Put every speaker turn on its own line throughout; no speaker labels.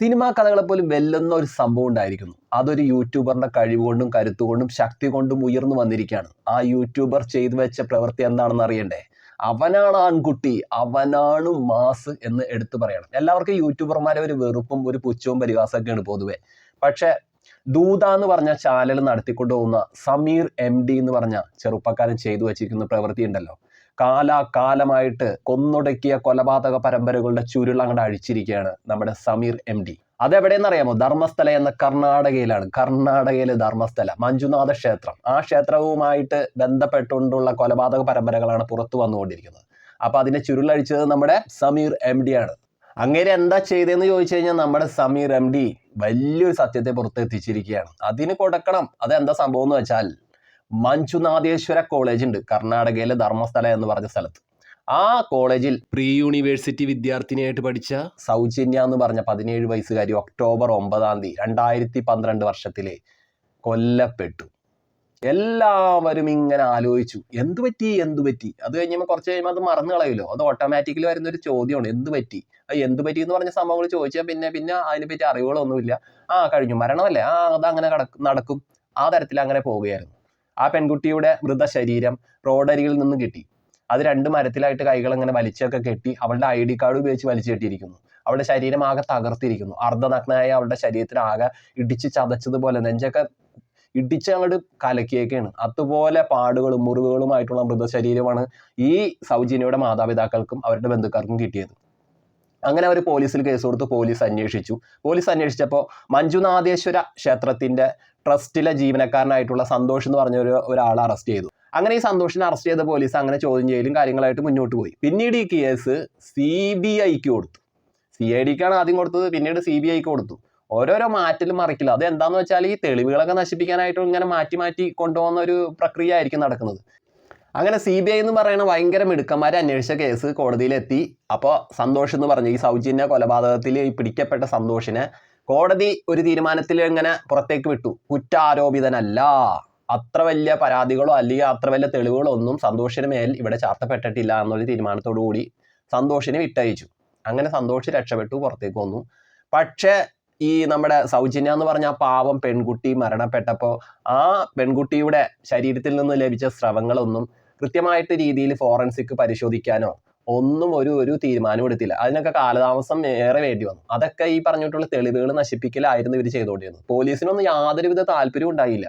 Cinema കഥകളെ പോലും വെല്ലുന്ന ഒരു സംഭവം ഉണ്ടായിരിക്കുന്നു. അതൊരു യൂട്യൂബറിന്റെ കഴിവുകൊണ്ടും കരുത്തുകൊണ്ടും ശക്തി കൊണ്ടും ഉയർന്നു വന്നിരിക്കുകയാണ്. ആ യൂട്യൂബർ ചെയ്തു വെച്ച പ്രവൃത്തി എന്താണെന്ന് അറിയണ്ടേ? അവനാണ് ആൺകുട്ടി അവനാണ് മാസ് എന്ന് എടുത്തു പറയണം. എല്ലാവർക്കും യൂട്യൂബർമാരെ ഒരു വെറുപ്പും ഒരു പുച്ഛവും പരിഹാസമൊക്കെയാണ് പൊതുവെ. പക്ഷെ ദൂത എന്ന് പറഞ്ഞ ചാനൽ നടത്തിക്കൊണ്ടു പോകുന്ന സമീർ എം ഡി എന്ന് പറഞ്ഞ ചെറുപ്പക്കാരൻ ചെയ്തു വെച്ചിരിക്കുന്ന പ്രവൃത്തി ഉണ്ടല്ലോ കാലാകാലമായിട്ട് കൊന്നൊടുക്കിയ കൊലപാതക പരമ്പരകളുടെ ചുരുൾ അങ്ങോട്ട് അഴിച്ചിരിക്കുകയാണ് നമ്മുടെ സമീർ എം ഡി അതെവിടെയെന്ന് അറിയാമോ ധർമ്മസ്ഥല എന്ന കർണാടകയിലാണ്. കർണാടകയിലെ ധർമ്മസ്ഥല മഞ്ജുനാഥ ക്ഷേത്രം. ആ ക്ഷേത്രവുമായിട്ട് ബന്ധപ്പെട്ടുകൊണ്ടുള്ള കൊലപാതക പരമ്പരകളാണ് പുറത്തു വന്നുകൊണ്ടിരിക്കുന്നത്. അപ്പൊ അതിന്റെ ചുരുളഴിച്ചത് നമ്മുടെ സമീർ എം ഡി ആണ്. അങ്ങേര് എന്താ ചെയ്തതെന്ന് ചോദിച്ചു കഴിഞ്ഞാൽ നമ്മുടെ സമീർ എം ഡി വലിയൊരു സത്യത്തെ പുറത്തെത്തിച്ചിരിക്കുകയാണ്. അതിന് കൊടുക്കണം. അതെന്താ സംഭവം എന്ന് വെച്ചാൽ മഞ്ജുനാഥേശ്വര കോളേജ് ഉണ്ട്. കർണാടകയിലെ ധർമ്മസ്ഥല എന്ന് പറഞ്ഞ സ്ഥലത്ത്. ആ കോളേജിൽ പ്രീ യൂണിവേഴ്സിറ്റി വിദ്യാർത്ഥിനിയായിട്ട് പഠിച്ച? സൗജന്യ എന്ന് പറഞ്ഞ പതിനേഴ് വയസ്സുകാരി ഒക്ടോബർ ഒമ്പതാം തീയതി രണ്ടായിരത്തി പന്ത്രണ്ട് വർഷത്തിലെ കൊല്ലപ്പെട്ടു. എല്ലാവരും ഇങ്ങനെ ആലോചിച്ചു എന്തു പറ്റി? എന്തു പറ്റി? അത് കഴിഞ്ഞപ്പോൾ കുറച്ച് കഴിയുമ്പോൾ അത് മറന്നു കളയുമല്ലോ. അത് ഓട്ടോമാറ്റിക്കലി വരുന്ന ഒരു ചോദ്യമാണ് എന്ത് പറ്റി? അത് എന്ത് പറ്റി? എന്ന് പറഞ്ഞ സംഭവങ്ങൾ ചോദിച്ചാൽ പിന്നെ പിന്നെ അതിനെപ്പറ്റി അറിവുകളൊന്നുമില്ല. ആ കഴിഞ്ഞു. മരണമല്ലേ? ആ അത് അങ്ങനെ നടക്കും. ആ തരത്തിൽ അങ്ങനെ പോവുകയായിരുന്നു. ആ പെൺകുട്ടിയുടെ മൃതശരീരം റോഡരികിൽ നിന്ന് കിട്ടി. അത് രണ്ട് മരത്തിലായിട്ട് കൈകൾ ഇങ്ങനെ വലിച്ചൊക്കെ കെട്ടി അവളുടെ ഐ ഡി കാർഡ് ഉപയോഗിച്ച് വലിച്ചു കെട്ടിയിരിക്കുന്നു. അവളുടെ ശരീരം ആകെ തകർത്തിരിക്കുന്നു. അർദ്ധനഗ്നായ അവളുടെ ശരീരത്തിന് ആകെ ഇടിച്ച് ചതച്ചതുപോലെ നെഞ്ചൊക്കെ ഇടിച്ച് അങ്ങോട്ട് കലക്കിയൊക്കെയാണ് അതുപോലെ പാടുകളും മുറിവുകളുമായിട്ടുള്ള മൃതശരീരമാണ് ഈ സൗജന്യയുടെ മാതാപിതാക്കൾക്കും അവരുടെ ബന്ധുക്കാർക്കും കിട്ടിയത്. അങ്ങനെ അവർ പോലീസിൽ കേസ് കൊടുത്ത് പോലീസ് അന്വേഷിച്ചു. പോലീസ് അന്വേഷിച്ചപ്പോൾ മഞ്ജുനാഥേശ്വര ക്ഷേത്രത്തിന്റെ ട്രസ്റ്റിലെ ജീവനക്കാരനായിട്ടുള്ള സന്തോഷ് എന്ന് പറഞ്ഞ ഒരു ഒരാളെ അറസ്റ്റ് ചെയ്തു. അങ്ങനെ ഈ സന്തോഷിനെ അറസ്റ്റ് ചെയ്ത പോലീസ് അങ്ങനെ ചോദ്യം ചെയ്യലും കാര്യങ്ങളായിട്ട് മുന്നോട്ട് പോയി. പിന്നീട് ഈ കേസ് സി ബി ഐക്ക് കൊടുത്തു. സി ഐ ഡിക്കാണ് ആദ്യം കൊടുത്തത് പിന്നീട് സി ബി ഐക്ക് കൊടുത്തു. ഓരോരോ മാറ്റലും മറിക്കില്ല അത് എന്താണെന്ന് വെച്ചാൽ ഈ തെളിവുകളൊക്കെ നശിപ്പിക്കാനായിട്ട് ഇങ്ങനെ മാറ്റി മാറ്റി കൊണ്ടുപോകുന്ന ഒരു പ്രക്രിയ ആയിരിക്കും നടക്കുന്നത്. അങ്ങനെ സി ബി ഐ എന്ന് പറയുന്ന ഭയങ്കര മിടുക്കന്മാരെ അന്വേഷിച്ച കേസ് കോടതിയിലെത്തി. അപ്പോൾ സന്തോഷ് എന്ന് പറഞ്ഞു ഈ സൗജന്യ കൊലപാതകത്തിൽ പിടിക്കപ്പെട്ട സന്തോഷിനെ കോടതി ഒരു തീരുമാനത്തിൽ ഇങ്ങനെ പുറത്തേക്ക് വിട്ടു. കുറ്റാരോപിതനല്ല. അത്ര വലിയ പരാതികളോ അല്ലെങ്കിൽ അത്ര വലിയ തെളിവുകളോ ഒന്നും സന്തോഷിന് മേൽ ഇവിടെ ചാർത്തപ്പെട്ടിട്ടില്ല എന്നൊരു തീരുമാനത്തോടു കൂടി സന്തോഷിനെ വിട്ടയച്ചു. അങ്ങനെ സന്തോഷ് രക്ഷപ്പെട്ടു പുറത്തേക്ക് വന്നു. പക്ഷേ ഈ നമ്മുടെ സൗജന്യ എന്ന് പറഞ്ഞ പാവം പെൺകുട്ടി മരണപ്പെട്ടപ്പോൾ ആ പെൺകുട്ടിയുടെ ശരീരത്തിൽ നിന്ന് ലഭിച്ച സ്രവങ്ങളൊന്നും കൃത്യമായിട്ട് രീതിയിൽ ഫോറൻസിക് പരിശോധിക്കാനോ ഒന്നും ഒരു ഒരു തീരുമാനം എടുത്തില്ല. അതിനൊക്കെ കാലതാമസം ഏറെ വേണ്ടി വന്നു. അതൊക്കെ ഈ പറഞ്ഞിട്ടുള്ള തെളിവുകൾ നശിപ്പിക്കലായിരുന്നു ഇവർ ചെയ്തുകൊണ്ടിരുന്നത്. പോലീസിനൊന്നും യാതൊരുവിധ താല്പര്യവും ഉണ്ടായില്ല.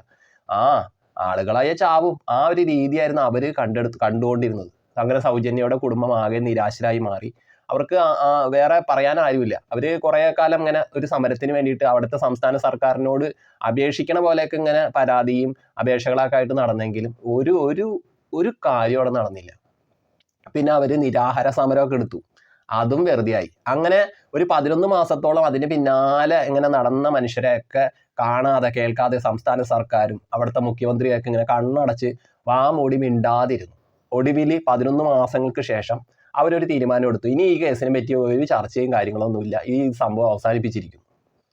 ആ ആളുകളായ ചാവും ആ ഒരു രീതിയായിരുന്നു അവർ കണ്ടെടുത്ത് കണ്ടുകൊണ്ടിരുന്നത്. അങ്ങനെ സൗജന്യയുടെ കുടുംബം ആകെ നിരാശരായി മാറി. അവർക്ക് വേറെ പറയാൻ ആരുമില്ല. അവർ കുറെ കാലം ഇങ്ങനെ ഒരു സമരത്തിന് വേണ്ടിയിട്ട് അവിടുത്തെ സംസ്ഥാന സർക്കാരിനോട് അപേക്ഷിക്കണ പോലെയൊക്കെ ഇങ്ങനെ പരാതിയും അപേക്ഷകളൊക്കെ ആയിട്ട് നടന്നെങ്കിലും ഒരു ഒരു ഒരു കാര്യം അവിടെ നടന്നില്ല. പിന്നെ അവർ നിരാഹാര സമരമൊക്കെ എടുത്തു. അതും വെറുതെയായി. അങ്ങനെ ഒരു പതിനൊന്ന് മാസത്തോളം അതിന് പിന്നാലെ ഇങ്ങനെ നടന്ന മനുഷ്യരെയൊക്കെ കാണാതെ കേൾക്കാതെ സംസ്ഥാന സർക്കാരും അവിടുത്തെ മുഖ്യമന്ത്രിയൊക്കെ ഇങ്ങനെ കണ്ണടച്ച് വാ മൂടി മിണ്ടാതിരുന്നു. ഒടുവിൽ പതിനൊന്ന് മാസങ്ങൾക്ക് ശേഷം അവരൊരു തീരുമാനം എടുത്തു. ഇനി ഈ കേസിനെ പറ്റി ഒരു ചർച്ചയും കാര്യങ്ങളൊന്നുമില്ല. ഈ സംഭവം അവസാനിപ്പിച്ചിരിക്കുന്നു.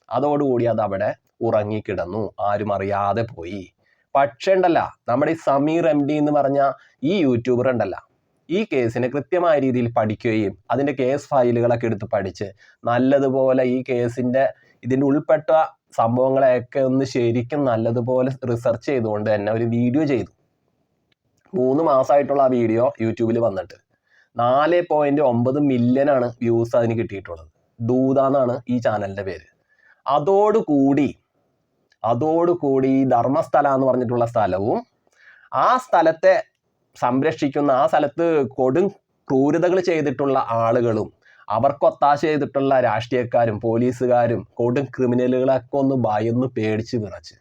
അതോടുകൂടി അത് അവിടെ ഉറങ്ങിക്കിടന്നു. ആരും അറിയാതെ പോയി. പക്ഷേ ഉണ്ടല്ല നമ്മുടെ ഈ സമീർ എം ഡി എന്ന് പറഞ്ഞ ഈ യൂട്യൂബർ ഉണ്ടല്ല ഈ കേസിനെ കൃത്യമായ രീതിയിൽ പഠിക്കുകയും അതിന്റെ കേസ് ഫയലുകളൊക്കെ എടുത്ത് പഠിച്ച് നല്ലതുപോലെ ഈ കേസിന്റെ ഇതിന്റെ ഉൾപ്പെട്ട സംഭവങ്ങളെയൊക്കെ ഒന്ന് ശരിക്കും നല്ലതുപോലെ റിസർച്ച് ചെയ്തുകൊണ്ട് തന്നെ ഒരു വീഡിയോ ചെയ്തു. മൂന്ന് മാസമായിട്ടുള്ള ആ വീഡിയോ യൂട്യൂബിൽ വന്നിട്ട്. നാല് പോയിന്റ് ഒമ്പത് മില്യൺ ആണ് വ്യൂസ് അതിന് കിട്ടിയിട്ടുള്ളത്. ദൂത എന്നാണ് ഈ ചാനലിന്റെ പേര്. അതോടുകൂടി അതോടുകൂടി ധർമ്മസ്ഥല എന്ന് പറഞ്ഞിട്ടുള്ള സ്ഥലവും ആ സ്ഥലത്തെ സംരക്ഷിക്കുന്ന ആ സ്ഥലത്ത് കൊടും ക്രൂരതകൾ ചെയ്തിട്ടുള്ള ആളുകളും അവർക്ക് ചെയ്തിട്ടുള്ള രാഷ്ട്രീയക്കാരും പോലീസുകാരും കൊടും ക്രിമിനലുകളൊക്കെ ഒന്ന് ഭയന്ന് പേടിച്ച് വിറച്ച്.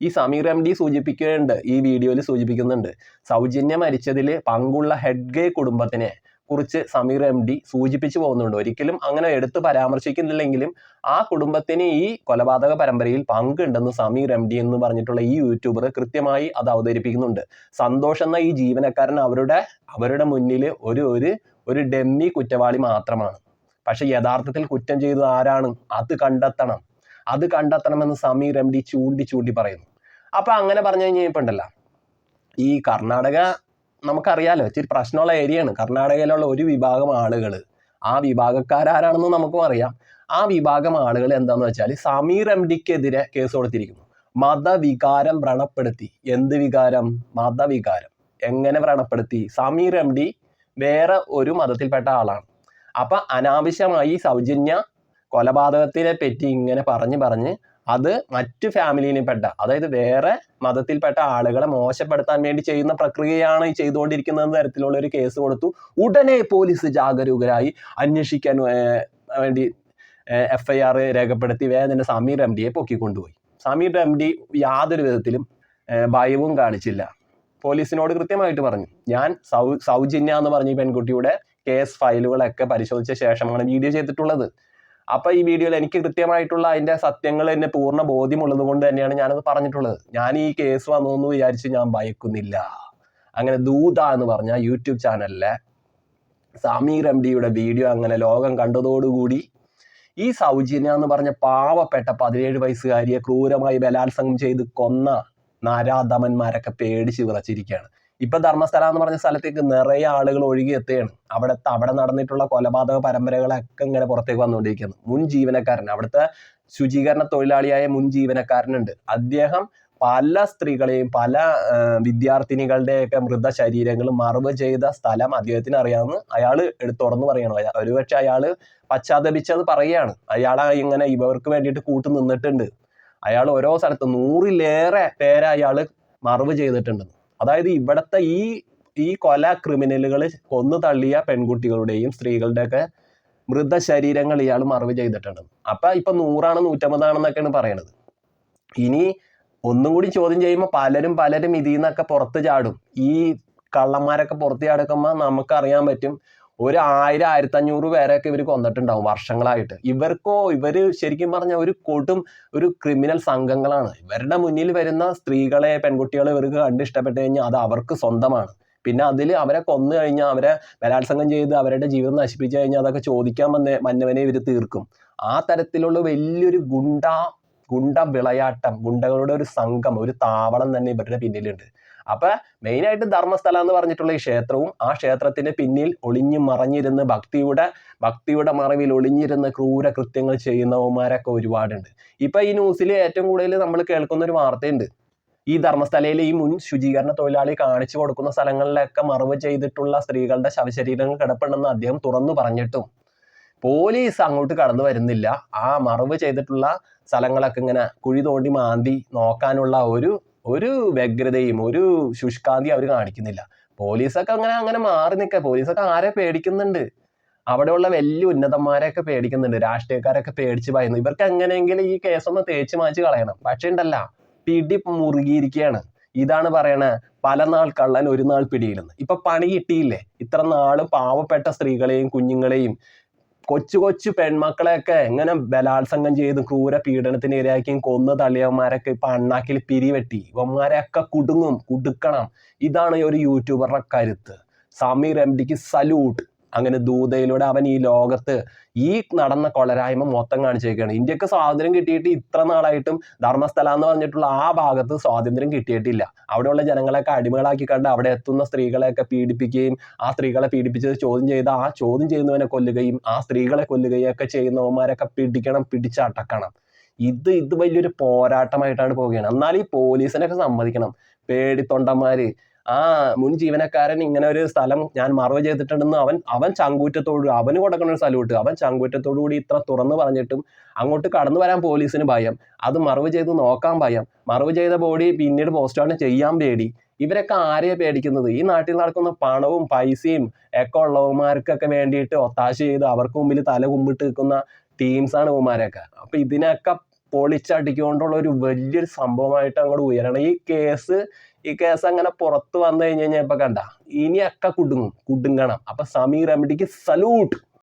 ഈ സമീർ എം ഡി സൂചിപ്പിക്കുന്നുണ്ട് ഈ വീഡിയോയിൽ സൂചിപ്പിക്കുന്നുണ്ട്. സൗജന്യ മരിച്ചതിൽ പങ്കുള്ള ഹെഡ്ഗേ കുടുംബത്തിനെ കുറിച്ച് സമീർ എം ഡി സൂചിപ്പിച്ചു പോകുന്നുണ്ട്. ഒരിക്കലും അങ്ങനെ എടുത്ത് പരാമർശിക്കുന്നില്ലെങ്കിലും ആ കുടുംബത്തിന് ഈ കൊലപാതക പരമ്പരയിൽ പങ്കുണ്ടെന്ന് സമീർ എം ഡി എന്ന് പറഞ്ഞിട്ടുള്ള ഈ യൂട്യൂബർ കൃത്യമായി അത് അവതരിപ്പിക്കുന്നുണ്ട്. സന്തോഷ് എന്ന ഈ ജീവനക്കാരൻ അവരുടെ അവരുടെ മുന്നിൽ ഒരു ഒരു ഒരു ഡെമ്മി കുറ്റവാളി മാത്രമാണ്. പക്ഷെ യഥാർത്ഥത്തിൽ കുറ്റം ചെയ്തത് ആരാണ്? അത് കണ്ടെത്തണം. അത് കണ്ടെത്തണമെന്ന് സമീർ എം ഡി ചൂണ്ടി ചൂണ്ടി പറയുന്നു. അപ്പൊ അങ്ങനെ പറഞ്ഞു കഴിഞ്ഞപ്പോൾ ഉണ്ടല്ലോ. ഈ കർണാടക നമുക്കറിയാലോ ഇച്ചിരി പ്രശ്നമുള്ള ഏരിയയാണ് കർണാടകയിലുള്ള ഒരു വിഭാഗം ആളുകൾ ആ വിഭാഗക്കാരാരാണെന്ന് നമുക്കും അറിയാം. ആ വിഭാഗം ആളുകൾ എന്താന്ന് വെച്ചാൽ സമീർ എം ഡിക്കെതിരെ കേസ് കൊടുത്തിരിക്കുന്നു. മതവികാരം വ്രണപ്പെടുത്തി. എന്ത് വികാരം? മതവികാരം. എങ്ങനെ വ്രണപ്പെടുത്തി? സമീർ എം ഡി വേറെ ഒരു മതത്തിൽപ്പെട്ട ആളാണ്. അപ്പൊ അനാവശ്യമായി സൗജന്യ കൊലപാതകത്തിനെ പറ്റി ഇങ്ങനെ പറഞ്ഞ് പറഞ്ഞ് അത് മറ്റു ഫാമിലിയിൽപ്പെട്ട അതായത് വേറെ മതത്തിൽപ്പെട്ട ആളുകളെ മോശപ്പെടുത്താൻ വേണ്ടി ചെയ്യുന്ന പ്രക്രിയയാണ് ഈ ചെയ്തുകൊണ്ടിരിക്കുന്ന തരത്തിലുള്ള ഒരു കേസ് കൊടുത്തു. ഉടനെ പോലീസ് ജാഗരൂകരായി അന്വേഷിക്കാൻ വേണ്ടി എഫ് ഐ ആർ രേഖപ്പെടുത്തി തന്നെ സമീർ എം ഡിയെ പൊക്കിക്കൊണ്ടുപോയി. സമീർ എം ഡി യാതൊരു വിധത്തിലും ഭയവും കാണിച്ചില്ല. പോലീസിനോട് കൃത്യമായിട്ട് പറഞ്ഞു ഞാൻ സൗ സൗജന്യ എന്ന് പറഞ്ഞ ഈ പെൺകുട്ടിയുടെ കേസ് ഫയലുകളൊക്കെ പരിശോധിച്ച ശേഷമാണ് വീഡിയോ ചെയ്തിട്ടുള്ളത്. അപ്പൊ ഈ വീഡിയോയിൽ എനിക്ക് കൃത്യമായിട്ടുള്ള അതിന്റെ സത്യങ്ങൾ എന്നെ പൂർണ ബോധ്യമുള്ളത് കൊണ്ട് തന്നെയാണ് ഞാനത് പറഞ്ഞിട്ടുള്ളത്. ഞാൻ ഈ കേസ് വന്നു വിചാരിച്ച് ഞാൻ ഭയക്കുന്നില്ല. അങ്ങനെ ദൂത എന്ന് പറഞ്ഞ യൂട്യൂബ് ചാനലിലെ സമീർ എം ഡിയുടെ വീഡിയോ അങ്ങനെ ലോകം കണ്ടതോടുകൂടി ഈ സൗജന്യ എന്ന് പറഞ്ഞ പാവപ്പെട്ട പതിനേഴ് വയസ്സുകാരിയെ ക്രൂരമായി ബലാത്സംഗം ചെയ്ത് കൊന്ന നാരാധമന്മാരൊക്കെ പേടിച്ച് വിറച്ചിരിക്കുകയാണ്. ഇപ്പൊ ധർമ്മസ്ഥല എന്ന് പറഞ്ഞ സ്ഥലത്തേക്ക് നിറയെ ആളുകൾ ഒഴുകി എത്തുകയാണ്. അവിടെ അവിടെ നടന്നിട്ടുള്ള കൊലപാതക പരമ്പരകളൊക്കെ ഇങ്ങനെ പുറത്തേക്ക് വന്നുകൊണ്ടിരിക്കുന്നു മുൻ ജീവനക്കാരൻ അവിടുത്തെ ശുചീകരണ തൊഴിലാളിയായ മുൻ ജീവനക്കാരനുണ്ട്. അദ്ദേഹം പല സ്ത്രീകളെയും പല വിദ്യാർത്ഥിനികളുടെയൊക്കെ മൃതശരീരങ്ങൾ മറവ് ചെയ്ത സ്ഥലം അദ്ദേഹത്തിന് അറിയാമെന്ന് അയാൾ എടുത്ത് തുറന്നു പറയണം ഒരുപക്ഷെ അയാൾ പശ്ചാത്തപിച്ചത് പറയുകയാണ്. അയാൾ ഇങ്ങനെ ഇവർക്ക് വേണ്ടിയിട്ട് കൂട്ടു നിന്നിട്ടുണ്ട്. അയാൾ ഓരോ സ്ഥലത്ത് നൂറിലേറെ പേരെ അയാൾ മറവ് ചെയ്തിട്ടുണ്ട് അതായത് ഇവിടത്തെ ഈ ഈ കൊല ക്രിമിനലുകൾ കൊന്നു തള്ളിയ പെൺകുട്ടികളുടെയും സ്ത്രീകളുടെയൊക്കെ മൃതശരീരങ്ങൾ ഇയാൾ മറവ് ചെയ്തിട്ടുണ്ട്. അപ്പൊ ഇപ്പൊ നൂറാണ് നൂറ്റമ്പതാണെന്നൊക്കെയാണ് പറയണത്. ഇനി ഒന്നും കൂടി ചോദ്യം ചെയ്യുമ്പോൾ പലരും പലരും ഇതിൽ നിന്നൊക്കെ പുറത്ത് ചാടും. ഈ കള്ളന്മാരൊക്കെ പുറത്ത് ചാടുക്കുമ്പോൾ നമുക്കറിയാൻ പറ്റും ഒരു ആയിരം ആയിരത്തി അഞ്ഞൂറ് പേരെയൊക്കെ ഇവർ കൊന്നിട്ടുണ്ടാവും വർഷങ്ങളായിട്ട്. ഇവർക്കോ ഇവർ ശരിക്കും പറഞ്ഞ ഒരു കൊടും ഒരു ക്രിമിനൽ സംഘങ്ങളാണ്. ഇവരുടെ മുന്നിൽ വരുന്ന സ്ത്രീകളെ പെൺകുട്ടികളെ ഇവർക്ക് കണ്ട് ഇഷ്ടപ്പെട്ട് കഴിഞ്ഞാൽ അത് അവർക്ക് സ്വന്തമാണ്. പിന്നെ അതിൽ അവരെ കൊന്നു കഴിഞ്ഞാൽ അവരെ ബലാത്സംഗം ചെയ്ത് അവരുടെ ജീവിതം നശിപ്പിച്ചു കഴിഞ്ഞാൽ അതൊക്കെ ചോദിക്കാൻ വന്ന മന്നവനെ ഇവർ തീർക്കും. ആ തരത്തിലുള്ള വലിയൊരു ഗുണ്ട ഗുണ്ട വിളയാട്ടം ഗുണ്ടകളുടെ ഒരു സംഘം ഒരു താവളം തന്നെ ഇവരുടെ പിന്നിലുണ്ട്. അപ്പൊ മെയിനായിട്ട് ധർമ്മസ്ഥല എന്ന് പറഞ്ഞിട്ടുള്ള ഈ ക്ഷേത്രവും ആ ക്ഷേത്രത്തിന് പിന്നിൽ ഒളിഞ്ഞു മറഞ്ഞിരുന്ന് ഭക്തിയുടെ ഭക്തിയുടെ മറവിൽ ഒളിഞ്ഞിരുന്ന് ക്രൂര കൃത്യങ്ങൾ ചെയ്യുന്നവന്മാരൊക്കെ ഒരുപാടുണ്ട്. ഇപ്പൊ ഈ ന്യൂസിൽ ഏറ്റവും കൂടുതൽ നമ്മൾ കേൾക്കുന്ന ഒരു വാർത്തയുണ്ട്. ഈ ധർമ്മസ്ഥലയിൽ ഈ മുൻ ശുചീകരണ തൊഴിലാളി കാണിച്ചു കൊടുക്കുന്ന സ്ഥലങ്ങളിലൊക്കെ മറവ് ചെയ്തിട്ടുള്ള സ്ത്രീകളുടെ ശവശരീരങ്ങൾ കിടപ്പുണ്ടെന്ന് അദ്ദേഹം തുറന്നു പറഞ്ഞിട്ടും. പോലീസ് അങ്ങോട്ട് കടന്നു വരുന്നില്ല. ആ മറവ് ചെയ്തിട്ടുള്ള സ്ഥലങ്ങളൊക്കെ ഇങ്ങനെ കുഴി തോണ്ടി മാന്തി നോക്കാനുള്ള ഒരു ഒരു വ്യഗ്രതയും ഒരു ശുഷ്കാന്തി അവർ കാണിക്കുന്നില്ല. പോലീസൊക്കെ അങ്ങനെ അങ്ങനെ മാറി നിൽക്കുക പോലീസൊക്കെ ആരെ പേടിക്കുന്നുണ്ട്? അവിടെയുള്ള വലിയ ഉന്നതന്മാരെയൊക്കെ പേടിക്കുന്നുണ്ട്. രാഷ്ട്രീയക്കാരൊക്കെ പേടിച്ച് ഭയന്നു. ഇവർക്ക് എങ്ങനെയെങ്കിലും ഈ കേസൊന്ന് തേച്ച് മാച്ച് കളയണം. പക്ഷെ ഉണ്ടല്ല പിടി മുറുകിയിരിക്കുകയാണ് ഇതാണ് പറയണ പല നാൾ കള്ളൻ ഒരു നാൾ പിടിയിലെന്ന് ഇപ്പൊ പണി കിട്ടിയില്ലേ? ഇത്ര നാൾ പാവപ്പെട്ട സ്ത്രീകളെയും കുഞ്ഞുങ്ങളെയും കൊച്ചു കൊച്ചു പെൺമക്കളെയൊക്കെ എങ്ങനെ ബലാത്സംഗം ചെയ്ത് ക്രൂര പീഡനത്തിന് ഇരയാക്കിയും കൊന്നു തള്ളിയവന്മാരൊക്കെ ഇപ്പൊ അണ്ണാക്കിൽ പിരിവെട്ടി ഇവന്മാരെയൊക്കെ കുടുങ്ങും കുടുക്കണം. ഇതാണ് ഒരു യൂട്യൂബറുടെ കരുത്ത്. സമീർ എം ഡിക്ക് സല്യൂട്ട് അങ്ങനെ ദൂതയിലൂടെ അവൻ ഈ ലോകത്ത് ഈ നടന്ന കൊളരായ്മ മൊത്തം കാണിച്ചേക്കാണ്. ഇന്ത്യയ്ക്ക് സ്വാതന്ത്ര്യം കിട്ടിയിട്ട് ഇത്ര നാളായിട്ടും ധർമ്മസ്ഥല എന്ന് പറഞ്ഞിട്ടുള്ള ആ ഭാഗത്ത് സ്വാതന്ത്ര്യം കിട്ടിയിട്ടില്ല. അവിടെയുള്ള ജനങ്ങളെയൊക്കെ അടിമകളാക്കി കണ്ട് അവിടെ എത്തുന്ന സ്ത്രീകളെയൊക്കെ പീഡിപ്പിക്കുകയും ആ സ്ത്രീകളെ പീഡിപ്പിച്ചത് ചോദ്യം ചെയ്ത് ആ ചോദ്യം ചെയ്യുന്നവനെ കൊല്ലുകയും ആ സ്ത്രീകളെ കൊല്ലുകയും ഒക്കെ ചെയ്യുന്നവന്മാരൊക്കെ പിടിക്കണം പിടിച്ചടക്കണം. ഇത് ഇത് വലിയൊരു പോരാട്ടമായിട്ടാണ് പോവുകയാണ്. എന്നാൽ ഈ പോലീസിനൊക്കെ സമ്മതിക്കണം. പേടിത്തൊണ്ടന്മാര് ആ മുൻ ജീവനക്കാരൻ ഇങ്ങനെ ഒരു സ്ഥലം ഞാൻ മറവ് ചെയ്തിട്ടുണ്ടെന്ന് അവൻ അവൻ ചങ്കൂറ്റത്തോട് അവന് കൊടുക്കുന്ന ഒരു സല്യൂട്ട് അവൻ ചങ്കൂറ്റത്തോടു കൂടി ഇത്ര തുറന്നു പറഞ്ഞിട്ടും അങ്ങോട്ട് കടന്നു വരാൻ പോലീസിന് ഭയം. അത് മറവ് ചെയ്ത് നോക്കാൻ ഭയം. മറവ് ചെയ്ത ബോഡി പിന്നീട് പോസ്റ്റ്മോർട്ടം ചെയ്യാൻ പേടി. ഇവരൊക്കെ ആരെയാണ് പേടിക്കുന്നത്? ഈ നാട്ടിൽ നടക്കുന്ന പണവും പൈസയും ഒക്കെ ഉള്ളവന്മാർക്കൊക്കെ വേണ്ടിയിട്ട് ഒത്താശ ചെയ്ത് അവർക്ക് മുമ്പിൽ തല കുമ്പിട്ട് നിൽക്കുന്ന ടീംസാണ് ഇവന്മാരൊക്കെ. അപ്പൊ ഇതിനൊക്കെ പൊളിച്ചടിക്കൊണ്ടുള്ള ഒരു വലിയൊരു സംഭവമായിട്ട് അങ്ങോട്ട് ഉയരണം. ഈ കേസ് ഈ കേസ് അങ്ങനെ പുറത്ത് വന്നു കഴിഞ്ഞ് കഴിഞ്ഞാൽ ഇപ്പൊ കണ്ട ഇനിയൊക്കെ കുടുങ്ങും കുടുങ്ങണം. അപ്പൊ സമീർ എം ഡിക്ക് സല്യൂട്ട്